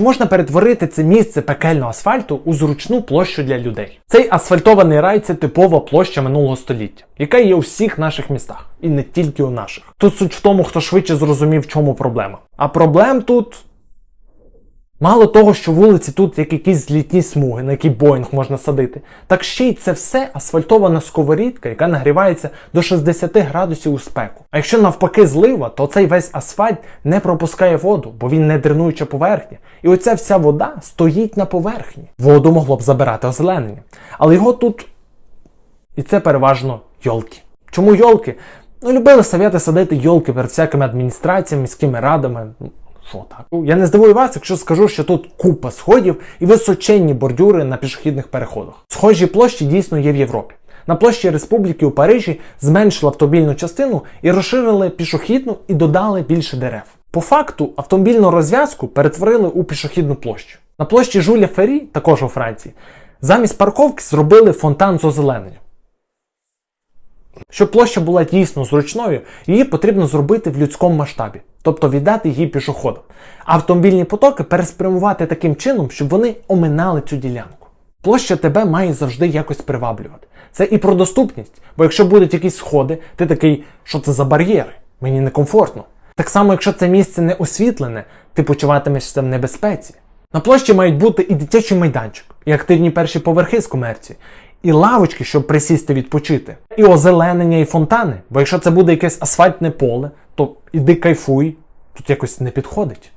Чи можна перетворити це місце пекельного асфальту у зручну площу для людей? Цей асфальтований рай це типова площа минулого століття, яка є у всіх наших містах, і не тільки у наших. Тут суть в тому, хто швидше зрозумів, в чому проблема. А проблем тут. Мало того, що вулиці тут як якісь злітні смуги, на які Боїнг можна садити, так ще й це все асфальтована сковорідка, яка нагрівається до 60 градусів у спеку. А якщо навпаки злива, то цей весь асфальт не пропускає воду, бо він не дренуюча поверхня. І оця вся вода стоїть на поверхні. Воду могло б забирати озеленення. Але його тут. І це переважно йолки. Чому йолки? Ну, любили совєти садити йолки перед всякими адміністраціями, міськими радами. Що так? Ну, Я не здивую вас, якщо скажу, що тут купа сходів і височенні бордюри на пішохідних переходах. Схожі площі дійсно є в Європі. На площі Республіки у Парижі зменшили автомобільну частину і розширили пішохідну і додали більше дерев. По факту автомобільну розв'язку перетворили у пішохідну площу. На площі Жуля Фері, також у Франції, замість парковки зробили фонтан з озелененням. Щоб площа була дійсно зручною, її потрібно зробити в людському масштабі, тобто віддати її пішоходам. Автомобільні потоки переспрямувати таким чином, щоб вони оминали цю ділянку. Площа тебе має завжди якось приваблювати. Це і про доступність, бо якщо будуть якісь сходи, ти такий, що це за бар'єри? Мені некомфортно. Так само, якщо це місце не освітлене, ти почуватимешся в небезпеці. На площі мають бути і дитячий майданчик, і активні перші поверхи з комерції, і лавочки, щоб присісти відпочити, і озеленення, і фонтани. Бо якщо це буде якесь асфальтне поле, то іди кайфуй, тут якось не підходить.